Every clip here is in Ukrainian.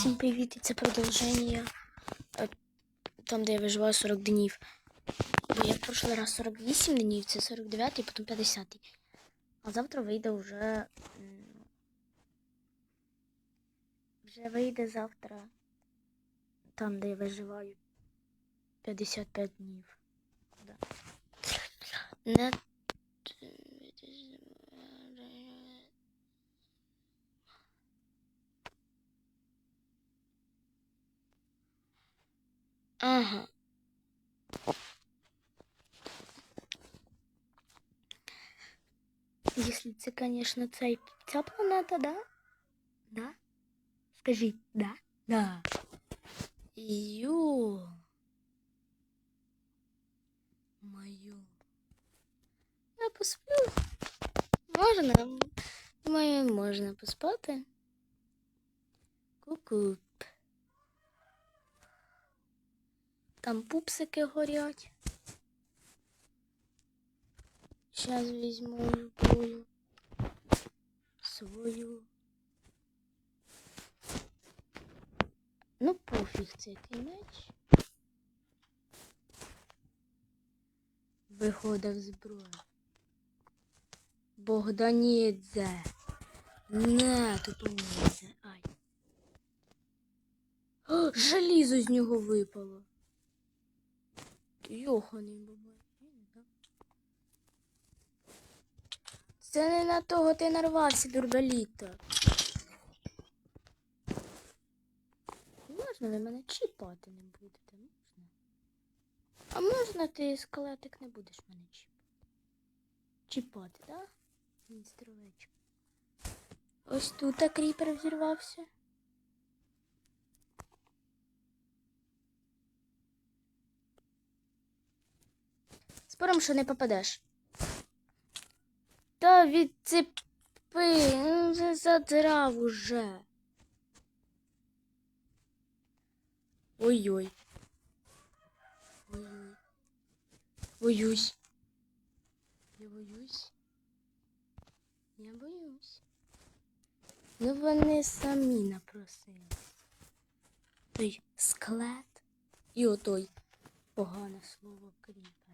Всім привіт, і це продовження е, там, де я виживаю 40 днів. Бо я в прошлий раз 48 днів, це 49 і потім 50. А завтра вийде вже. Вже вийде завтра там, де я виживаю 55 днів. Да. Не... Ага. Если це, конечно, цей, ця планета, да? Да? Скажіть, да? Да. Ю. Мою. Я посплю. Можна? Думаю, можна поспати. Ку-ку. Там пупсики горять. Сейчас візьму любую свою. Ну, пофіг цей меч. Виходив зброю. Богданідзе. Не, тупонідзе. Ай. О, желізо з нього випало. Йоханий бабай. Це не на того ти нарвався, дурбеліта. Можна ви мене чіпати не будете, можна? А можна ти скелетик не будеш мене чіпати? Чіпати, так? Да? Мінстровечко. Ось тут кріпер взірвався. Спорим, що не попадеш. Та відцепи, ну задрав уже. Ой-ой. Ой-ой. Боюсь. Я боюсь. Я боюсь. Ну вони самі напросили. Той склет і отой погане слово кріпер.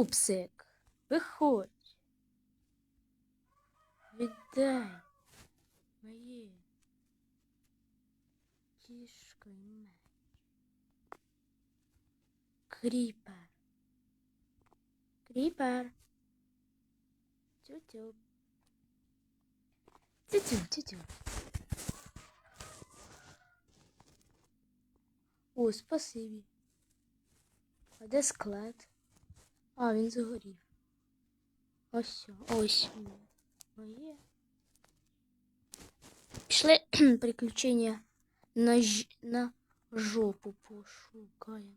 Пупсик, виходь. Віддай моє кішка і меч. Кріпер. Кріпер. Тю-тю. Тю-тю, тю-тю. О, спасибі. А де склад? А, він загорів. Ось, ось. Моє. Пішли приключення на, ж... на жопу пошукаємо.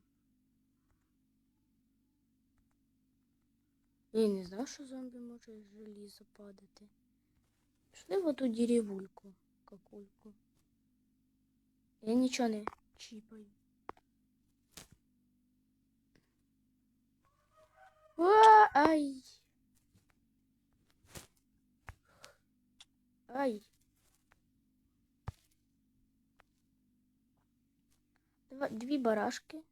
Я не знаю, що зомбі може з желіза падати. Пішли в оту деревульку, какульку. Я нічого не чіпаю. А, ай. Ай. Два, дві барашки.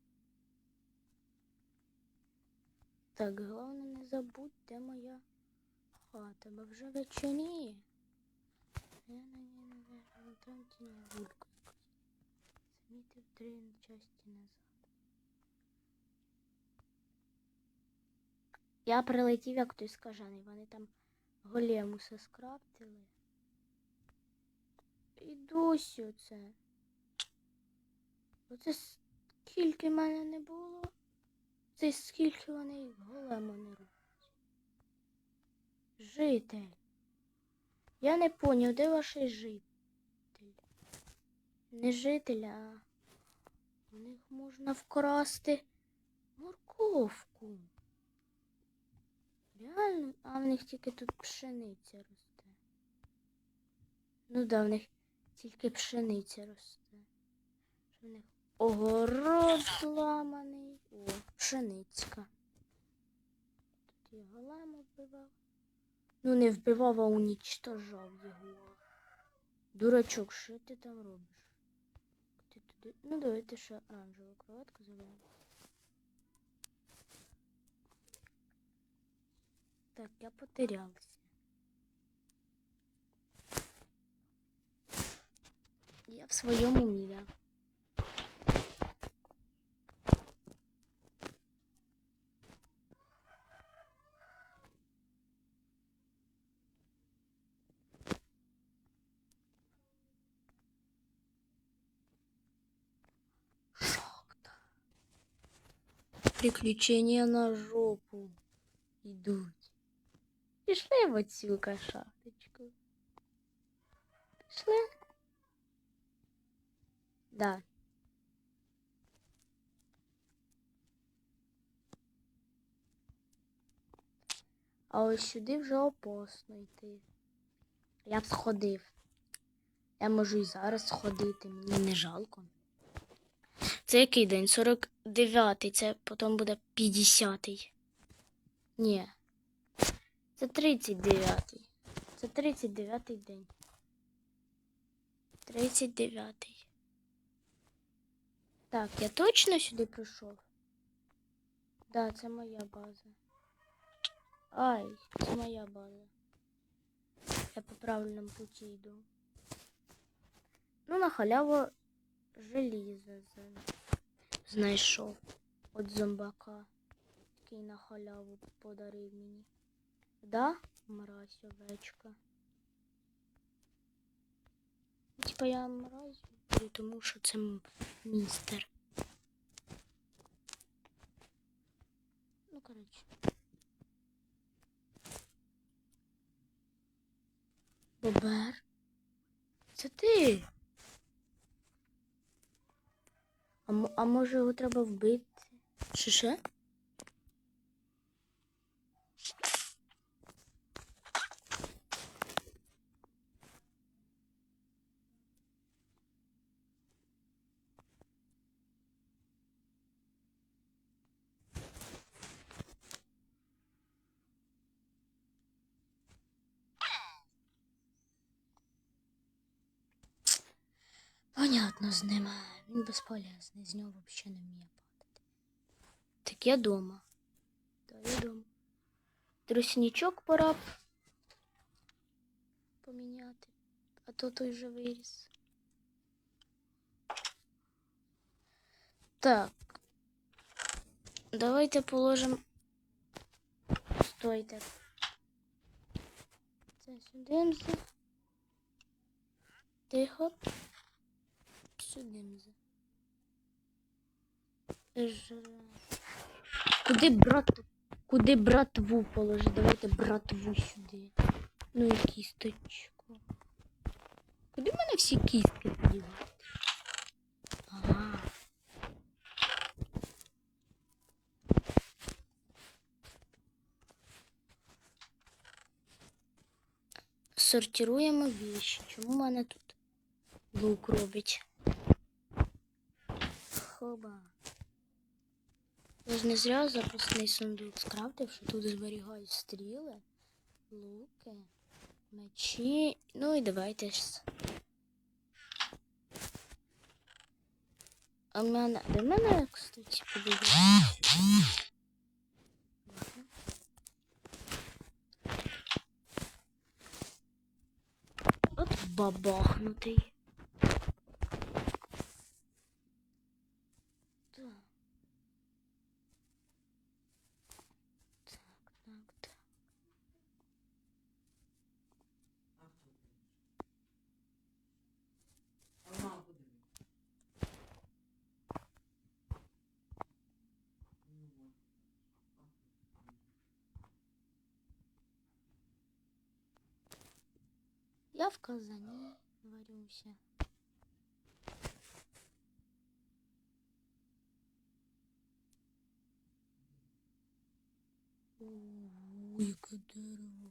Так, головне не забудь, де моя хата, бо вже вечоріє. Я на ній не там тіні гульку. Замітив три часті назад. Я прилетів, як той скажений. Вони там големуса скрафтили. І досі оце. Оце скільки в мене не було. Це скільки вони їх голема не роблять. Житель. Я не поняв, де ваш житель? Не житель, а у них можна вкрасти морковку. Реально? А в них тільки тут пшениця росте. Ну да, в них тільки пшениця росте. В них огород зламаний. О, пшеницька. Тут я голема вбивав. Ну, не вбивав, а унічтожав його. Дурачок, що ти там робиш? Ти туди. Ну, давайте ще оранжеву кроватку заберемо. Так, я потерялася. Я в своєму мірі. Шахта. Приключения на жопу йдуть. Пішли в оцю шахточку. Пішли? Да. А ось сюди вже опасно йти. Я б сходив. Я можу і зараз сходити, мені не жалко. Це який день? 49-й, це потім буде 50-й. Ні. Це 39-й. Це 39-й день. 39-й. Так, я точно сюди прийшов? Да, це моя база. Ай, це моя база. Я по правильному путі йду. Ну, на халяву желізо знайшов от зомбака, який на халяву подарив мені. Да, мразь овечка. Типа я мразь, тому що це містер. Ну, коротше. Бобер? Це ти? А, а може його треба вбити? Чи ще? Понятно з ним. Він безполезний, з нього взагалі не вміє падати. Так я дома. Так, я дома. Тростничок пора б поміняти. А то той вже виріс. Так. Давайте положимо. Стойте. Це сюди. Тихо. Сюди. мзе. Куди брат? Куди братву положи? Давайте братву сюди. Ну і кісточку. Куди в мене всі кістки подівати? Ага. Сортируємо віші. Чому в мене тут лук робить? Хоба. Я не зря запасний сундук скрафтив, що тут зберігають стріли, луки, мечі. Ну і давайте ж. А в мене. В мене, кстати, подивіться. От бабахнутий. Так. Так, так, так. Я в казані варюся. Ой, яке дерево.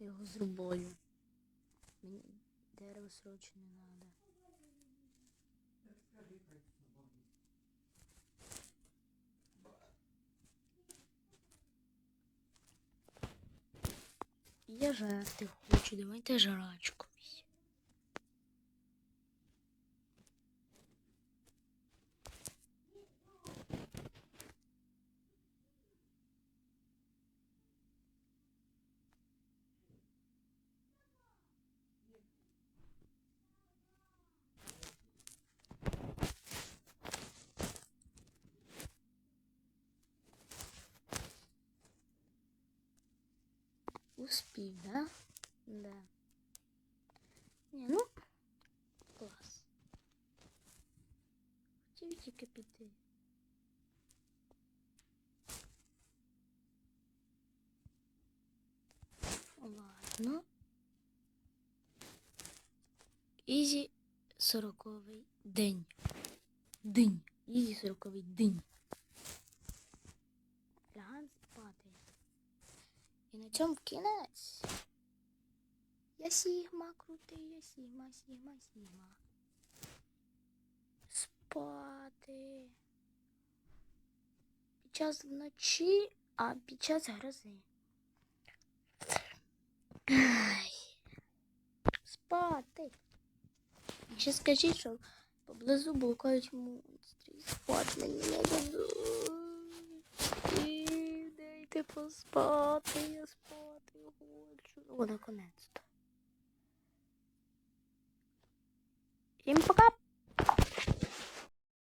Я Його зрубаю. Мені дерево срочно не надо. Я жарти хочу, давайте жрачку. Візьмемо. Да? Да. Не, ну, клас. Хотів тільки піти. Ладно. Ізі сороковий день. День. Ізі сороковий день. Лягаємо спати. І на цьому кінець. Я Сігма крутий, я Сігма, Сігма, Сігма. Спати. Під час вночі, а під час грози. Спати. Ще скажіть, що поблизу блукають монстри. Спати мені не дадуть. Дайте поспати, я спати хочу. О, наконець-то. Всім пока!